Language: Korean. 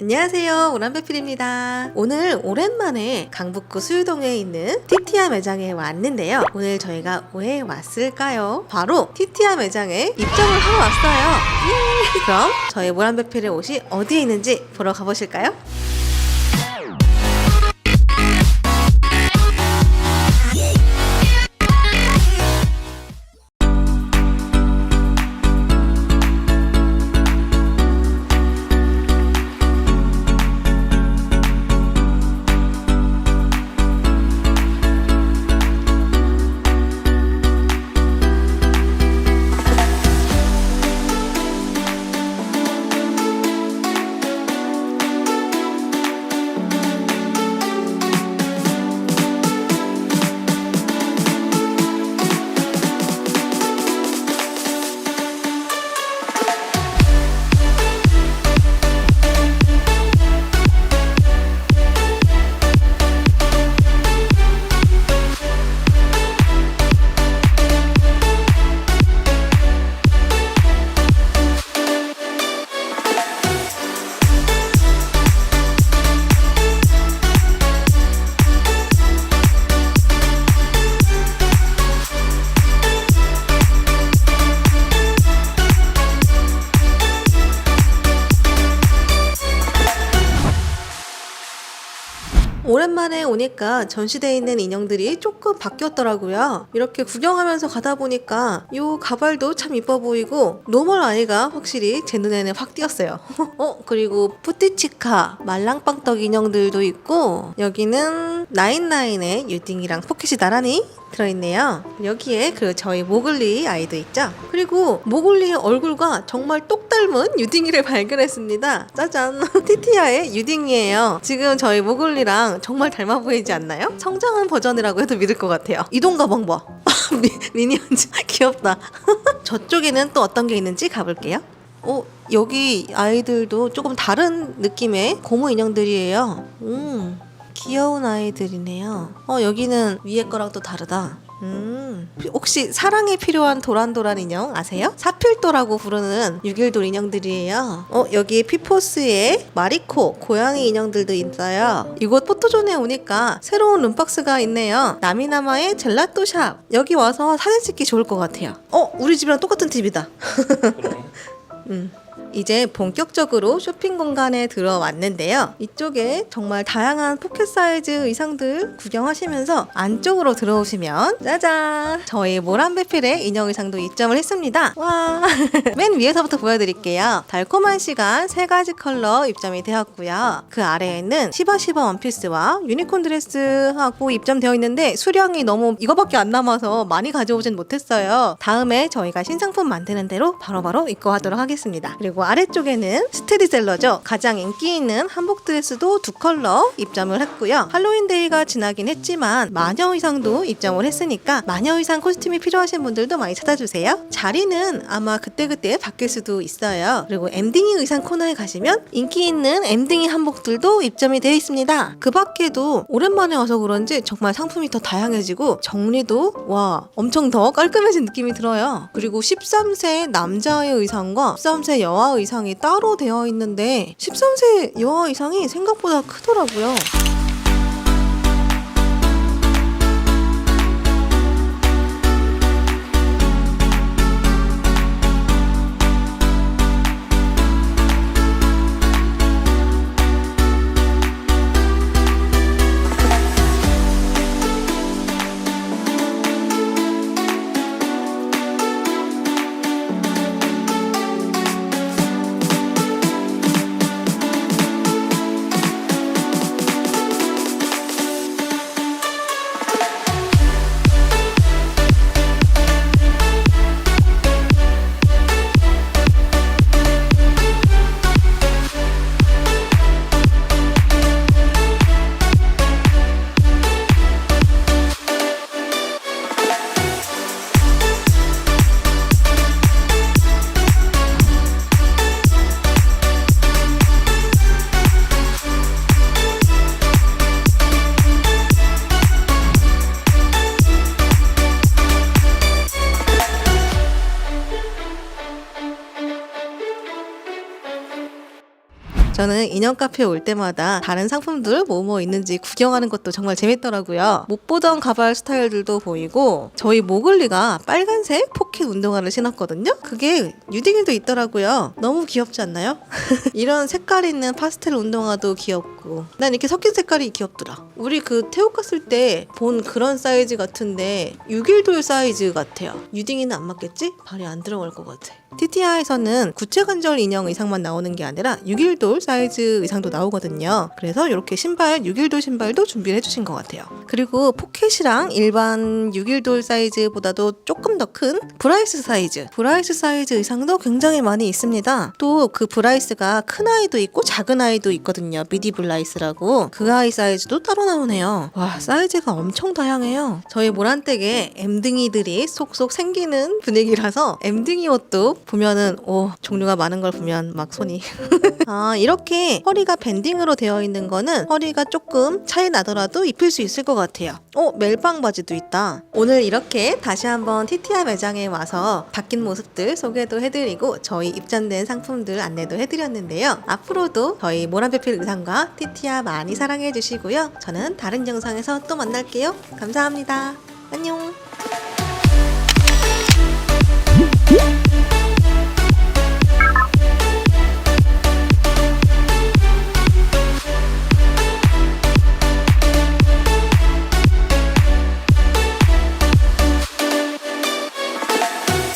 안녕하세요. 오란배필입니다. 오늘 오랜만에 강북구 수유동에 있는 티티아 매장에 왔는데요. 오늘 저희가 왜 왔을까요? 바로 티티아 매장에 입점을 하러 왔어요. 예! 그럼 저희 오란배필의 옷이 어디에 있는지 보러 가보실까요? 오랜만에 오니까 전시대에 있는 인형들이 조금 바뀌었더라고요. 이렇게 구경하면서 가다 보니까 이 가발도 참 이뻐 보이고 노멀 아이가 확실히 제 눈에는 확 띄었어요. 어 그리고 푸티치카 말랑빵떡 인형들도 있고 여기는 나인나인의 유딩이랑 포켓이 나란히 들어있네요. 여기에 그 저희 모글리 아이도 있죠. 그리고 모글리의 얼굴과 정말 똑 닮은 유딩이를 발견했습니다. 짜잔, 티티아의 유딩이에요. 지금 저희 모글리랑 정말 닮아 보이지 않나요? 성장한 버전이라고 해도 믿을 것 같아요. 이동 가방 봐. 미, 미니언즈 귀엽다. 저쪽에는 또 어떤 게 있는지 가볼게요. 어, 여기 아이들도 조금 다른 느낌의 고무 인형들이에요. 음. 귀여운 아이들이네요. 어, 여기는 위에 거랑 또 다르다. 음, 혹시 사랑에 필요한 도란도란 인형 아세요? 사필도라고 부르는 6일돌 인형들이에요. 어, 여기 피포스의 마리코 고양이 인형들도 있어요. 이곳 포토존에 오니까 새로운 룸박스가 있네요. 나미나마의 젤라또샵. 여기 와서 사진 찍기 좋을 것 같아요. 어, 우리 집이랑 똑같은 집이다. 음. 이제 본격적으로 쇼핑 공간에 들어왔는데요. 이쪽에 정말 다양한 포켓 사이즈 의상들 구경하시면서 안쪽으로 들어오시면 짜잔! 저희 모란베필의 인형 의상도 입점을 했습니다. 와! 맨 위에서부터 보여드릴게요. 달콤한 시간 세 가지 컬러 입점이 되었고요. 그 아래에는 시바시바 원피스와 유니콘 드레스하고 입점되어 있는데 수량이 너무 이거밖에 안 남아서 많이 가져오진 못했어요. 다음에 저희가 신상품 만드는 대로 바로바로 입고 하도록 하겠습니다. 그리고 아래쪽에는 스테디셀러죠. 가장 인기 있는 한복 드레스도 두 컬러 입점을 했고요. 할로윈데이가 지나긴 했지만 마녀 의상도 입점을 했으니까 마녀 의상 코스튬이 필요하신 분들도 많이 찾아주세요. 자리는 아마 그때그때 바뀔 수도 있어요. 그리고 엠딩이 의상 코너에 가시면 인기 있는 엠딩이 한복들도 입점이 되어 있습니다. 그 밖에도 오랜만에 와서 그런지 정말 상품이 더 다양해지고 정리도 와 엄청 더 깔끔해진 느낌이 들어요. 그리고 13세 남자의 의상과 13세 여아 의상이 따로 되어 있는데 13세 여아 의상이 생각보다 크더라고요. 저는 인형 카페 올 때마다 다른 상품들 뭐뭐 있는지 구경하는 것도 정말 재밌더라고요. 못 보던 가발 스타일들도 보이고 저희 모글리가 빨간색 포켓 운동화를 신었거든요. 그게 유딩이도 있더라고요. 너무 귀엽지 않나요? 이런 색깔 있는 파스텔 운동화도 귀엽고 난 이렇게 섞인 색깔이 귀엽더라. 우리 그 태국 갔을 때 본 그런 사이즈 같은데 6일돌 사이즈 같아요. 유딩이는 안 맞겠지? 발이 안 들어갈 것 같아. TTI에서는 구체 관절 인형 의상만 나오는 게 아니라 6일돌 사이즈 의상도 나오거든요. 그래서 이렇게 신발 6일돌 신발도 준비를 해주신 것 같아요. 그리고 포켓이랑 일반 6일돌 사이즈보다도 조금 더 큰 브라이스 사이즈, 브라이스 사이즈 의상도 굉장히 많이 있습니다. 또 그 브라이스가 큰 아이도 있고 작은 아이도 있거든요. 미디 블라이스라고 그 아이 사이즈도 따로 나오네요. 와 사이즈가 엄청 다양해요. 저희 모란댁에 엠등이들이 속속 생기는 분위기라서 엠등이 옷도 보면은 오 종류가 많은 걸 보면 막 손이 아 이렇게 허리가 밴딩으로 되어 있는 거는 허리가 조금 차이 나더라도 입힐 수 있을 것 같아요. 어 멜빵 바지도 있다. 오늘 이렇게 다시 한번 TTI 매장에 와서 바뀐 모습들 소개도 해드리고 저희 입점된 상품들 안내도 해드렸는데요. 앞으로도 저희 모란페필 의상과 TTI 많이 사랑해 주시고요. 저는 다른 영상에서 또 만날게요. 감사합니다. 안녕.